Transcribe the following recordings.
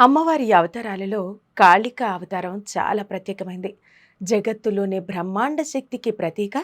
అమ్మవారి అవతారాలలో కాళిక అవతారం చాలా ప్రత్యేకమైంది. జగత్తులోని బ్రహ్మాండ శక్తికి ప్రతీక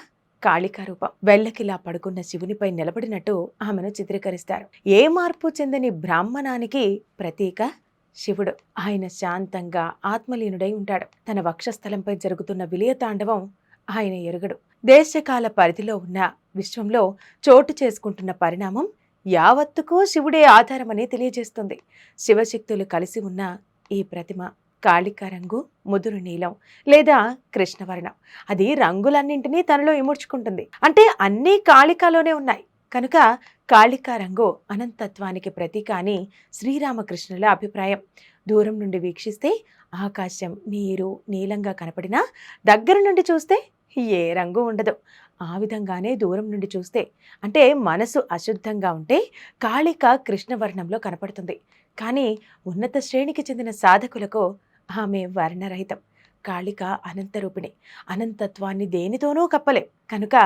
కాళికా రూపం. వెల్లకిలా పడుకున్న శివునిపై నిలబడినట్టు ఆమెను చిత్రీకరిస్తారు. ఏ మార్పు చెందని బ్రాహ్మణానికి ప్రతీక శివుడు. ఆయన శాంతంగా ఆత్మలీనుడై ఉంటాడు. తన వక్షస్థలంపై జరుగుతున్న విలయతాండవం ఆయన ఎరుగడు. దేశకాల పరిధిలో ఉన్న విశ్వంలో చోటు చేసుకుంటున్న పరిణామం యావత్తుకు శివుడే ఆధారమని తెలియజేస్తుంది. శివశక్తులు కలిసి ఉన్న ఈ ప్రతిమ కాళిక రంగు ముదురు నీలం లేదా కృష్ణవర్ణం అది రంగులన్నింటినీ తనలో ఇముడ్చుకుంటుంది. అంటే అన్నీ కాళికాలోనే ఉన్నాయి. కనుక కాళికా రంగు అనంతత్వానికి ప్రతీక అని శ్రీరామకృష్ణుల అభిప్రాయం. దూరం నుండి వీక్షిస్తే ఆకాశం నీరు నీలంగా కనపడినా దగ్గర నుండి చూస్తే ఏ రంగు ఉండదు. ఆ విధంగానే దూరం నుండి చూస్తే అంటే మనసు అశుద్ధంగా ఉంటే కాళిక కృష్ణవర్ణంలో కనపడుతుంది. కానీ ఉన్నత శ్రేణికి చెందిన సాధకులకు ఆమె వర్ణరహితం. కాళిక అనంతరూపిణి. అనంతత్వాన్ని దేనితోనూ కప్పలే. కనుక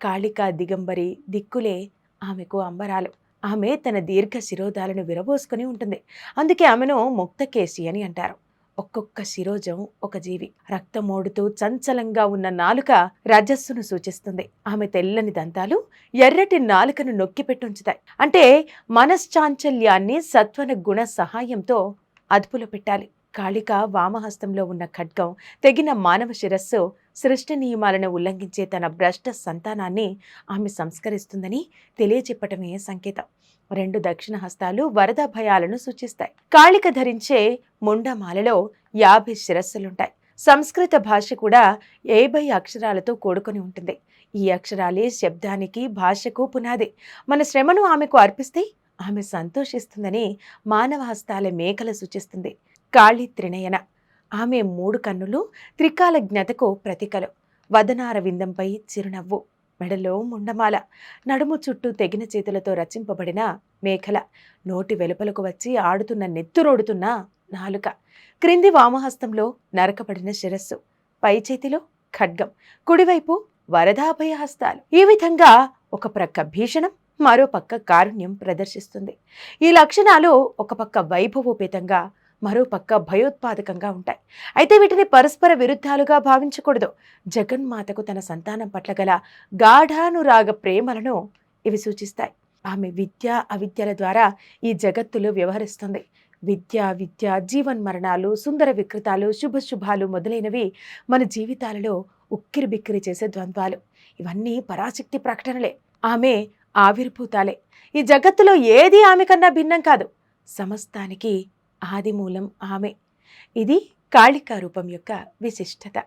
కాళిక దిగంబరి దిక్కులే ఆమెకు అంబరాలు. ఆమె తన దీర్ఘ శిరోధాలను విరబోసుకుని ఉంటుంది. అందుకే ఆమెను ముక్తకేసి అని అంటారు. ఒక్కొక్క శిరోజం ఒక జీవి. రక్తమోడుతూ చంచలంగా ఉన్న నాలుక రజస్సును సూచిస్తుంది. ఆమె తెల్లని దంతాలు ఎర్రటి నాలుకను నొక్కి పెట్టుంచుతాయి అంటే మనశ్చాంచల్యాన్ని సత్వన గుణ సహాయంతో అదుపులో పెట్టాలి. కాళిక వామహస్తంలో ఉన్న ఖడ్గం తెగిన మానవ శిరస్సు సృష్టి నియమాలను ఉల్లంఘించే తన భ్రష్ట సంతానాన్ని ఆమె సంస్కరిస్తుందని తెలియచెప్పటమే సంకేతం. రెండు దక్షిణ హస్తాలు వరద భయాలను సూచిస్తాయి. కాళిక ధరించే ముండమాలలో యాభై శిరస్సులుంటాయి. సంస్కృత భాష కూడా ఏభై అక్షరాలతో కూడుకొని ఉంటుంది. ఈ అక్షరాలే శబ్దానికి భాషకు పునాది. మన శ్రమను ఆమెకు అర్పిస్తే ఆమె సంతోషిస్తుందని మానవ హస్తాల మేకల సూచిస్తుంది. కాళి త్రినయన ఆమె మూడు కన్నులు త్రికాల జ్ఞతకు ప్రతికలు. వదనార విందంపై చిరునవ్వు మెడలో ముండమాల నడుము చుట్టూ తెగిన చేతులతో రచింపబడిన మేఖల నోటి వెలుపలకు వచ్చి ఆడుతున్న నెత్తురోడుతున్న నాలుక క్రింది వామహస్తంలో నరకబడిన శిరస్సు పై చేతిలో ఖడ్గం కుడివైపు వరదాభయ హస్తాలు. ఈ విధంగా ఒక ప్రక్క భీషణం మరో పక్క కారుణ్యం ప్రదర్శిస్తుంది. ఈ లక్షణాలు ఒక పక్క వైభవోపేతంగా మరోపక్క భయోత్పాదకంగా ఉంటాయి. అయితే వీటిని పరస్పర విరుద్ధాలుగా భావించకూడదు. జగన్మాతకు తన సంతానం పట్ల గల గాఢానురాగ ప్రేమలను ఇవి సూచిస్తాయి. ఆమె విద్య అవిద్యల ద్వారా ఈ జగత్తులో వ్యవహరిస్తుంది. విద్య విద్య జీవన్మరణాలు సుందర వికృతాలు శుభశుభాలు మొదలైనవి మన జీవితాలలో ఉక్కిరి బిక్కిరి చేసే ద్వంద్వాలు. ఇవన్నీ పరాశక్తి ప్రకటనలే. ఆమె ఆవిర్భూతాలే. ఈ జగత్తులో ఏది ఆమె కన్నా భిన్నం కాదు. సమస్తానికి ఆదిమూలం ఆమె. ఇది కాళికా రూపం యొక్క విశిష్టత.